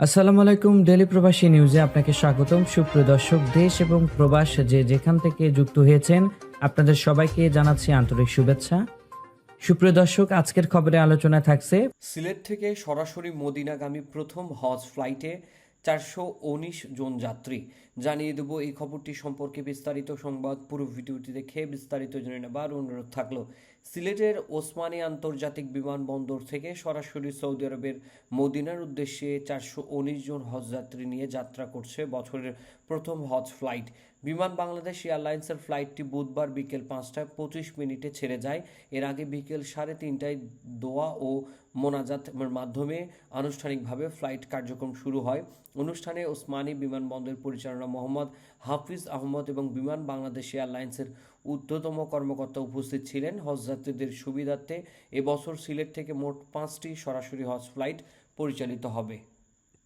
আসসালামু আলাইকুম ডেলি প্রবাসী নিউজে আপনাকে স্বাগতম। সুপ্রিয় দর্শক, দেশ এবং প্রবাস যে যেখান থেকে যুক্ত হয়েছেন, আপনাদের সবাইকে জানাচ্ছি আন্তরিক শুভেচ্ছা। সুপ্রিয় দর্শক, আজকের খবরে আলোচনা থাকছে সিলেট থেকে সরাসরি মদিনাগামী প্রথম হজ ফ্লাইটে চারশো উনিশ জন যাত্রী। জানিয়ে দেব, এই খবরটি সম্পর্কে বিস্তারিত সংবাদ। পুরো ভিডিওটি দেখে বিস্তারিত জেনে নেবার অনুরোধ থাকল। সিলেটের ওসমানী আন্তর্জাতিক বিমানবন্দর থেকে সরাসরি সৌদি আরবের মদিনার উদ্দেশ্যে চারশো উনিশ জন হজযাত্রী নিয়ে যাত্রা করছে বছরের প্রথম হজ ফ্লাইট। বিমান বাংলাদেশ এয়ারলাইন্সের ফ্লাইটটি বুধবার বিকেল পাঁচটায় পঁচিশ মিনিটে ছেড়ে যায়। এর আগে বিকেল সাড়ে তিনটায় দোয়া ও মোনাজাতের মাধ্যমে আনুষ্ঠানিকভাবে ফ্লাইট কার্যক্রম শুরু হয়। অনুষ্ঠানে ওসমানী বিমানবন্দরের পরিচালনা মোহাম্মদ হাফিজ আহমদ এবং বিমান বাংলাদেশ এয়ারলাইন্সের ঊর্ধ্বতম কর্মকর্তা উপস্থিত ছিলেন। হজযাত্রীদের সুবিধার্থে এবছর সিলেট থেকে মোট পাঁচটি সরাসরি হজ ফ্লাইট পরিচালিত হবে।